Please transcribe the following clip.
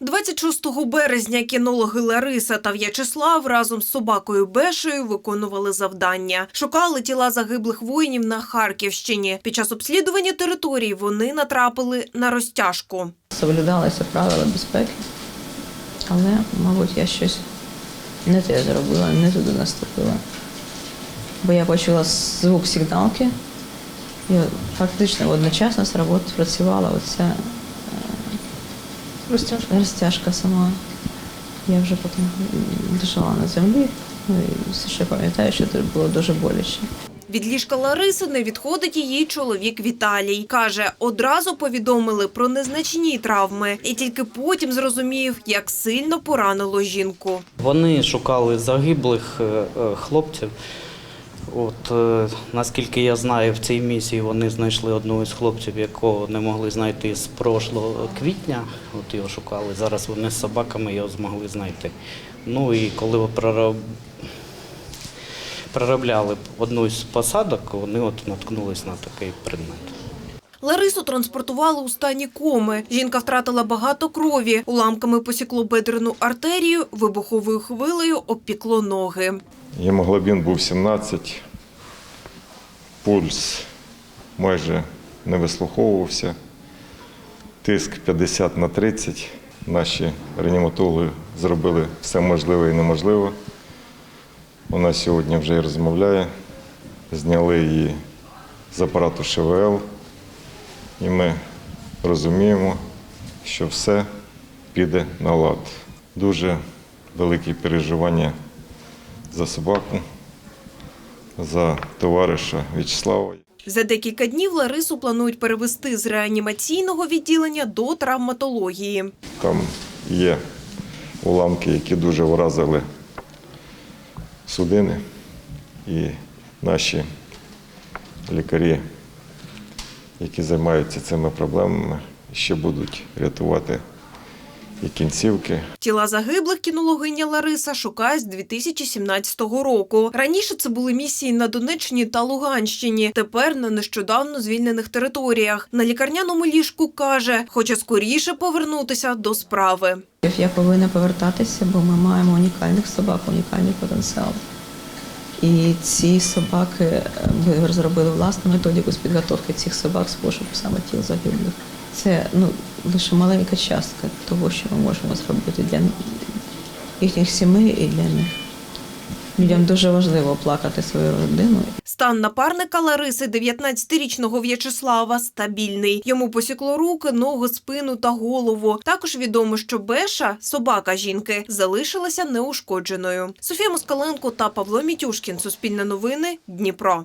26 березня кінологи Лариса та В'ячеслав разом з собакою Бешею виконували завдання. Шукали тіла загиблих воїнів на Харківщині. Під час обслідування території вони натрапили на розтяжку. Соблюдалися правила безпеки, але, мабуть, я щось не те зробила, не туди наступила. Бо я почула звук сигналки, і фактично одночасно спрацювала оця Розтяжка. розтяжка сама. Я вже потім лежала на землі, ну і все ще пам'ятаю, що це було дуже боляче. Від ліжка Лариси не відходить її чоловік Віталій. Каже, одразу повідомили про незначні травми і тільки потім зрозумів, як сильно поранило жінку. Вони шукали загиблих е, е, хлопців. От е, наскільки я знаю, в цій місії вони знайшли одного з хлопців, якого не могли знайти з прошлого квітня. От його шукали. Зараз вони з собаками його змогли знайти. Ну і коли прораб... проробляли одну з посадок, вони от наткнулись на такий предмет. Ларису транспортували у стані коми. Жінка втратила багато крові. Уламками посікло бедрену артерію, вибуховою хвилею обпікло ноги. Гемоглобін був 17, пульс майже не вислуховувався, тиск 50 на 30. Наші реаніматологи зробили все можливе і неможливе. Вона сьогодні вже і розмовляє. Зняли її з апарату ШВЛ, і ми розуміємо, що все піде на лад. Дуже великі переживання за собаку, за товариша В'ячеслава. За декілька днів Ларису планують перевести з реанімаційного відділення до травматології. Там є уламки, які дуже вразили судини, і наші лікарі, які займаються цими проблемами, ще будуть рятувати і кінцівки, Тіла загиблих кінологиня Лариса шукає з 2017 року. Раніше це були місії на Донеччині та Луганщині. Тепер на нещодавно звільнених територіях. На лікарняному ліжку каже, хоче скоріше повернутися до справи. Я повинна повертатися, бо ми маємо унікальних собак, унікальний потенціал. І ці собаки е, ми розробили власну методику з підготовки цих собак з пошуку саме тіл загиблих. Це ну, лише маленька частка того, що ми можемо зробити для їхніх сімей і для них. Людям дуже важливо плакати свою родину Стан напарника Лариси, 19-річного В'ячеслава, стабільний. Йому посікло руки, ноги, спину та голову. Також відомо, що Беша, собака жінки, залишилася неушкодженою. Софія Москаленко та Павло Мітюшкін. Суспільне новини. Дніпро.